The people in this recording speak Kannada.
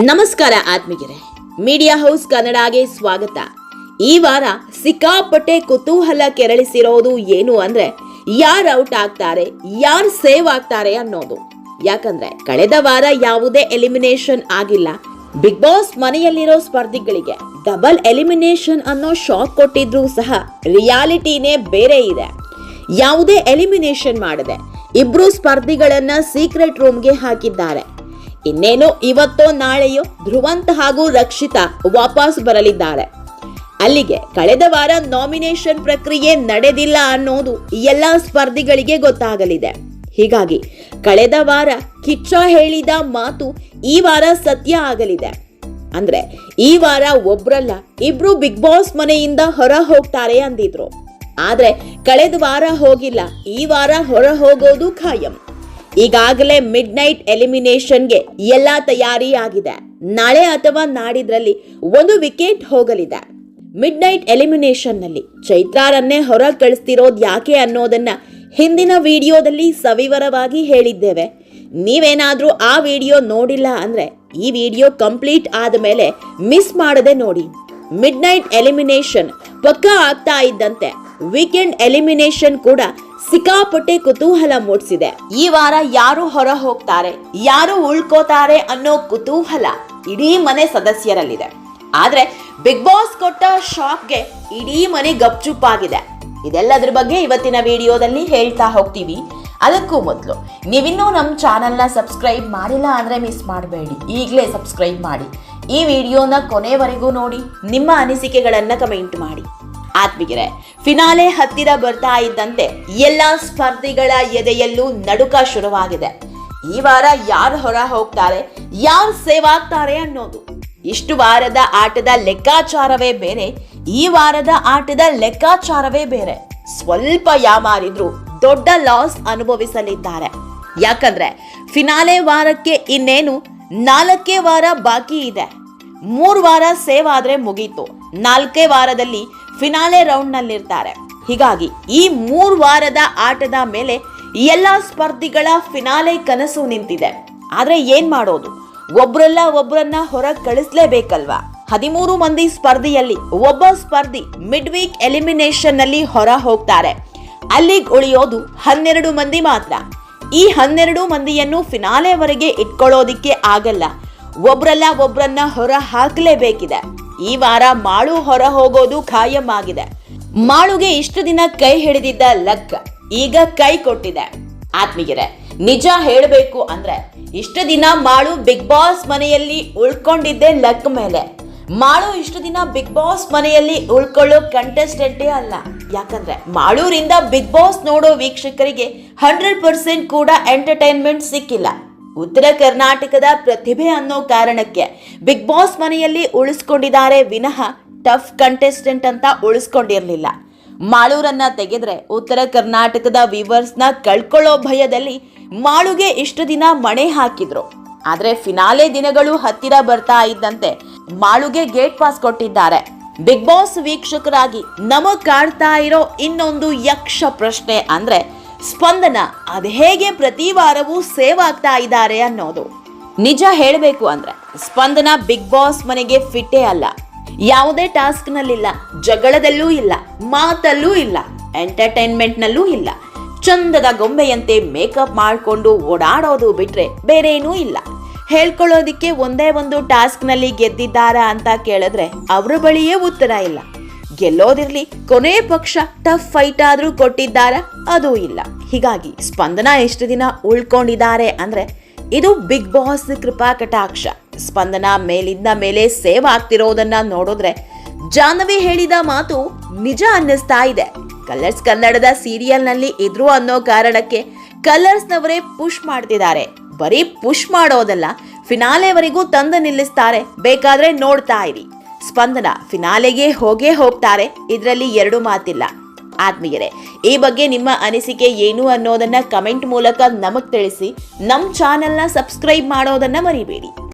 ನಮಸ್ಕಾರ ಆತ್ಮಿಗೆರೆ ಮೀಡಿಯಾ ಹೌಸ್ ಕನ್ನಡಗೆ ಸ್ವಾಗತ. ಈ ವಾರ ಸಿಕ್ಕಾಪಟ್ಟೆ ಕುತೂಹಲ ಕೆರಳಿಸಿರೋದು ಏನು ಅಂದ್ರೆ ಯಾರು ಔಟ್ ಆಗ್ತಾರೆ, ಯಾರು ಸೇವ್ ಆಗ್ತಾರೆ ಅನ್ನೋದು. ಯಾಕಂದ್ರೆ ಕಳೆದ ವಾರ ಯಾವುದೇ ಎಲಿಮಿನೇಷನ್ ಆಗಿಲ್ಲ. ಬಿಗ್ ಬಾಸ್ ಮನೆಯಲ್ಲಿರೋ ಸ್ಪರ್ಧಿಗಳಿಗೆ ಡಬಲ್ ಎಲಿಮಿನೇಷನ್ ಅನ್ನೋ ಶಾಕ್ ಕೊಟ್ಟಿದ್ರು ಸಹ ರಿಯಾಲಿಟಿನೇ ಬೇರೆ ಇದೆ. ಯಾವುದೇ ಎಲಿಮಿನೇಷನ್ ಮಾಡದೆ ಇಬ್ರು ಸ್ಪರ್ಧಿಗಳನ್ನ ಸೀಕ್ರೆಟ್ ರೂಮ್ಗೆ ಹಾಕಿದ್ದಾರೆ. ಇನ್ನೇನು ಇವತ್ತೋ ನಾಳೆಯೋ ಧ್ರುವಂತ್ ಹಾಗೂ ರಕ್ಷಿತಾ ವಾಪಸ್ ಬರಲಿದ್ದಾರೆ. ಅಲ್ಲಿಗೆ ಕಳೆದ ವಾರ ನಾಮಿನೇಷನ್ ಪ್ರಕ್ರಿಯೆ ನಡೆದಿಲ್ಲ ಅನ್ನೋದು ಎಲ್ಲ ಸ್ಪರ್ಧಿಗಳಿಗೆ ಗೊತ್ತಾಗಲಿದೆ. ಹೀಗಾಗಿ ಕಳೆದ ವಾರ ಕಿಚ್ಚ ಹೇಳಿದ ಮಾತು ಈ ವಾರ ಸತ್ಯ ಆಗಲಿದೆ. ಅಂದ್ರೆ ಈ ವಾರ ಒಬ್ರಲ್ಲ, ಇಬ್ರು ಬಿಗ್ ಬಾಸ್ ಮನೆಯಿಂದ ಹೊರ ಹೋಗ್ತಾರೆ ಅಂದಿದ್ರು. ಆದ್ರೆ ಕಳೆದ ವಾರ ಹೋಗಿಲ್ಲ, ಈ ವಾರ ಹೊರ ಹೋಗೋದು ಖಾಯಂ. ಈಗಾಗಲೇ ಮಿಡ್ ನೈಟ್ ಎಲಿಮಿನೇಷನ್ಗೆ ಎಲ್ಲ ತಯಾರಿ ಆಗಿದೆ ನಾಳೆ ಅಥವಾ ನಾಡಿದ್ರಲ್ಲಿ ಒಂದು ವಿಕೆಟ್ ಹೋಗಲಿದೆ. ಮಿಡ್ ನೈಟ್ ಎಲಿಮಿನೇಷನ್ನಲ್ಲಿ ಚೈತ್ರಾರನ್ನೇ ಹೊರ ಕಳಿಸ್ತಿರೋದು ಯಾಕೆ ಅನ್ನೋದನ್ನ ಹಿಂದಿನ ವಿಡಿಯೋದಲ್ಲಿ ಸವಿವರವಾಗಿ ಹೇಳಿದ್ದೇವೆ. ನೀವೇನಾದರೂ ಆ ವಿಡಿಯೋ ನೋಡಿಲ್ಲ ಅಂದ್ರೆ ಈ ವಿಡಿಯೋ ಕಂಪ್ಲೀಟ್ ಆದ ಮೇಲೆ ಮಿಸ್ ಮಾಡದೆ ನೋಡಿ. ಮಿಡ್ ನೈಟ್ ಎಲಿಮಿನೇಷನ್ ಪಕ್ಕಾ ಆಗ್ತಾ ಇದ್ದಂತೆ. ವೀಕೆಂಡ್ ಎಲಿಮಿನೇಷನ್ ಕೂಡ ಸಿಕ್ಕಾಪಟ್ಟೆ ಕುತೂಹಲ ಮೂಡಿಸಿದೆ. ಈ ವಾರ ಯಾರು ಹೊರ ಹೋಗ್ತಾರೆ, ಯಾರು ಉಳ್ಕೋತಾರೆ ಅನ್ನೋ ಕುತೂಹಲ ಇಡೀ ಮನೆ ಸದಸ್ಯರಲ್ಲಿದೆ. ಆದ್ರೆ ಬಿಗ್ ಬಾಸ್ ಕೊಟ್ಟ ಶಾಕ್ಗೆ ಇಡೀ ಮನೆ ಗಪ್ಚುಪ್ಪಾಗಿದೆ. ಇದೆಲ್ಲದ್ರ ಬಗ್ಗೆ ಇವತ್ತಿನ ವಿಡಿಯೋದಲ್ಲಿ ಹೇಳ್ತಾ ಹೋಗ್ತೀವಿ. ಅದಕ್ಕೂ ಮೊದಲು, ನೀವಿನ್ನೂ ನಮ್ಮ ಚಾನಲ್ನ ಸಬ್ಸ್ಕ್ರೈಬ್ ಮಾಡಿಲ್ಲ ಅಂದರೆ ಮಿಸ್ ಮಾಡಬೇಡಿ. ಈಗಲೇ ಸಬ್ಸ್ಕ್ರೈಬ್ ಮಾಡಿ. ಈ ವಿಡಿಯೋನ ಕೊನೆವರೆಗೂ ನೋಡಿ, ನಿಮ್ಮ ಅನಿಸಿಕೆಗಳನ್ನು ಕಮೆಂಟ್ ಮಾಡಿ. ಆತ್ಮಿಗೆರೆ ಫಿನಾಲೆ ಹತ್ತಿರ ಬರ್ತಾ ಇದ್ದಂತೆ ಎಲ್ಲ ಸ್ಪರ್ಧಿಗಳ ಎದೆಯಲ್ಲೂ ನಡುಕ ಶುರುವಾಗಿದೆ. ಈ ವಾರ ಯಾರು ಹೊರ ಹೋಗ್ತಾರೆ, ಯಾರು ಸೇವಾಗ್ತಾರೆ ಅನ್ನೋದು. ಇಷ್ಟು ವಾರದ ಆಟದ ಲೆಕ್ಕಾಚಾರವೇ ಬೇರೆ, ಈ ವಾರದ ಆಟದ ಲೆಕ್ಕಾಚಾರವೇ ಬೇರೆ. ಸ್ವಲ್ಪ ಯಾಮಾರಿದ್ರು ದೊಡ್ಡ ಲಾಸ್ ಅನುಭವಿಸಲಿದ್ದಾರೆ. ಯಾಕಂದ್ರೆ, ಫಿನಾಲೆ ವಾರಕ್ಕೆ ಇನ್ನೇನು ನಾಲ್ಕೇ ವಾರ ಬಾಕಿ ಇದೆ. ಮೂರು ವಾರ ಸೇವ್ ಆದ್ರೆ ಮುಗೀತು. ನಾಲ್ಕೇ ವಾರದಲ್ಲಿ ಫಿನಾಲೆ ರೌಂಡ್ ನಲ್ಲಿರ್ತಾರೆ ಹೀಗಾಗಿ ಈ ಮೂರು ವಾರದ ಆಟದ ಮೇಲೆ ಎಲ್ಲ ಸ್ಪರ್ಧಿಗಳ ಫಿನಾಲೆ ಕನಸು ನಿಂತಿದೆ. ಆದರೆ ಏನು ಮಾಡೋದು? ಒಬ್ರಲ್ಲ ಒಬ್ರನ್ನ ಹೊರ ಕಳಿಸ್ಲೇಬೇಕಲ್ವಾ? ಹದಿಮೂರು ಮಂದಿ ಸ್ಪರ್ಧೆಯಲ್ಲಿ ಒಬ್ಬ ಸ್ಪರ್ಧಿ ಮಿಡ್ ವೀಕ್ ಎಲಿಮಿನೇಷನ್ನಲ್ಲಿ ಹೊರ ಹೋಗ್ತಾರೆ. ಅಲ್ಲಿಗೆ ಉಳಿಯೋದು ಹನ್ನೆರಡು ಮಂದಿ ಮಾತ್ರ. ಈ ಹನ್ನೆರಡು ಮಂದಿಯನ್ನು ಫಿನಾಲೆವರೆಗೆ ಇಟ್ಕೊಳ್ಳೋದಿಕ್ಕೆ ಆಗಲ್ಲ. ಒಬ್ರಲ್ಲ ಒಬ್ರನ್ನ ಹೊರ ಹಾಕಲೇಬೇಕಿದೆ. ಈ ವಾರ ಮಾಳು ಹೊರ ಹೋಗೋದು ಖಾಯಂ ಆಗಿದೆ ಮಾಳುಗೆ ಇಷ್ಟು ದಿನ ಕೈ ಹಿಡಿದಿದ್ದ ಲಕ್ ಈಗ ಕೈ ಕೊಟ್ಟಿದೆ. ಆತ್ಮೀಯರೇ, ನಿಜ ಹೇಳಬೇಕು ಅಂದ್ರೆ ಇಷ್ಟು ದಿನ ಮಾಳು ಬಿಗ್ ಬಾಸ್ ಮನೆಯಲ್ಲಿ ಉಳ್ಕೊಂಡಿದ್ದೆ ಲಕ್ ಮೇಲೆ. ಮಾಳು ಇಷ್ಟು ದಿನ ಬಿಗ್ ಬಾಸ್ ಮನೆಯಲ್ಲಿ ಉಳ್ಕೊಳ್ಳೋ ಕಂಟೆಸ್ಟೆಂಟೇ ಅಲ್ಲ. ಯಾಕಂದ್ರೆ ಮಾಳೂರಿಂದ ಬಿಗ್ ಬಾಸ್ ನೋಡೋ ವೀಕ್ಷಕರಿಗೆ ಹಂಡ್ರೆಡ್ ಪರ್ಸೆಂಟ್ ಕೂಡ ಎಂಟರ್ಟೈನ್ಮೆಂಟ್ ಸಿಕ್ಕಿಲ್ಲ. ಉತ್ತರ ಕರ್ನಾಟಕದ ಪ್ರತಿಭೆ ಅನ್ನೋ ಕಾರಣಕ್ಕೆ ಬಿಗ್ ಬಾಸ್ ಮನೆಯಲ್ಲಿ ಉಳಿಸ್ಕೊಂಡಿದ್ದಾರೆ ವಿನಃ ಟಫ್ ಕಂಟೆಸ್ಟೆಂಟ್ ಅಂತ ಉಳಿಸ್ಕೊಂಡಿರಲಿಲ್ಲ. ಮಾಳೂರನ್ನ ತೆಗೆದ್ರೆ ಉತ್ತರ ಕರ್ನಾಟಕದ ವಿವರ್ಸ್ನ ಕಳ್ಕೊಳ್ಳೋ ಭಯದಲ್ಲಿ ಮಾಳುಗೆ ಇಷ್ಟು ದಿನ ಮಣೆ ಹಾಕಿದ್ರು. ಆದ್ರೆ ಫಿನಾಲೆ ದಿನಗಳು ಹತ್ತಿರ ಬರ್ತಾ ಇದ್ದಂತೆ ಮಾಳುಗೆ ಗೇಟ್ ಪಾಸ್ ಕೊಟ್ಟಿದ್ದಾರೆ. ಬಿಗ್ ಬಾಸ್ ವೀಕ್ಷಕರಾಗಿ ನಮಗ್ ಕಾಣ್ತಾ ಇರೋ ಇನ್ನೊಂದು ಯಕ್ಷ ಪ್ರಶ್ನೆ ಅಂದ್ರೆ ಸ್ಪಂದನ, ಅದು ಹೇಗೆ ಪ್ರತಿ ವಾರವೂ ಸೇವ್ ಆಗ್ತಾ ಇದ್ದಾರೆ ಅನ್ನೋದು. ನಿಜ ಹೇಳಬೇಕು ಅಂದ್ರೆ, ಸ್ಪಂದನ ಬಿಗ್ ಬಾಸ್ ಮನೆಗೆ ಫಿಟ್ಟೇ ಅಲ್ಲ. ಯಾವುದೇ ಟಾಸ್ಕ್ ನಲ್ಲಿಲ್ಲ ಜಗಳದಲ್ಲೂ ಇಲ್ಲ, ಮಾತಲ್ಲೂ ಇಲ್ಲ ಎಂಟರ್ಟೈನ್ಮೆಂಟ್ ನಲ್ಲೂ ಇಲ್ಲ. ಚಂದದ ಗೊಂಬೆಯಂತೆ ಮೇಕಪ್ ಮಾಡಿಕೊಂಡು ಓಡಾಡೋದು ಬಿಟ್ರೆ ಬೇರೇನೂ ಇಲ್ಲ. ಹೇಳ್ಕೊಳ್ಳೋದಿಕ್ಕೆ ಒಂದೇ ಒಂದು ಟಾಸ್ಕ್ನಲ್ಲಿ ಗೆದ್ದಿದ್ದಾರಾ ಅಂತ ಕೇಳಿದ್ರೆ, ಅವ್ರ ಬಳಿಯೇ ಉತ್ತರ ಇಲ್ಲ. ಗೆಲ್ಲೋದಿರ್ಲಿ ಕೊನೆ ಪಕ್ಷ ಟಫ್ ಫೈಟ್ ಆದರೂ ಕೊಟ್ಟಿದ್ದಾರ? ಅದು ಇಲ್ಲ. ಹೀಗಾಗಿ ಸ್ಪಂದನ ಎಷ್ಟು ದಿನ ಉಳ್ಕೊಂಡಿದ್ದಾರೆ ಅಂದ್ರೆ ಇದು ಬಿಗ್ ಬಾಸ್ ಕೃಪಾ ಕಟಾಕ್ಷ. ಸ್ಪಂದನ ಮೇಲಿಂದ ಮೇಲೆ ಸೇವ್ ಆಗ್ತಿರೋದನ್ನ ನೋಡಿದ್ರೆ ಜಾಹ್ನವಿ ಹೇಳಿದ ಮಾತು ನಿಜ ಅನ್ನಿಸ್ತಾ ಇದೆ. ಕಲರ್ಸ್ ಕನ್ನಡದ ಸೀರಿಯಲ್ನಲ್ಲಿ ಇದ್ರು ಅನ್ನೋ ಕಾರಣಕ್ಕೆ ಕಲರ್ಸ್ ನವರೇ ಪುಷ್ ಮಾಡ್ತಿದ್ದಾರೆ. ಬರೀ ಪುಷ್ ಮಾಡೋದಲ್ಲ ಫಿನಾಲೆವರೆಗೂ ತಂದು ನಿಲ್ಲಿಸ್ತಾರೆ. ಬೇಕಾದ್ರೆ ನೋಡ್ತಾ ಇರಿ. ಸ್ಪಂದನ ಫಿನಾಲೆಗೆ ಹೋಗೇ ಹೋಗ್ತಾರೆ. ಇದರಲ್ಲಿ ಎರಡು ಮಾತಿಲ್ಲ. ಆತ್ಮೀಯರೇ, ಈ ಬಗ್ಗೆ ನಿಮ್ಮ ಅನಿಸಿಕೆ ಏನು ಅನ್ನೋದನ್ನ ಕಮೆಂಟ್ ಮೂಲಕ ನಮಗ್ ತಿಳಿಸಿ. ನಮ್ಮ ಚಾನೆಲ್ನ ಸಬ್ಸ್ಕ್ರೈಬ್ ಮಾಡೋದನ್ನ ಮರಿಬೇಡಿ.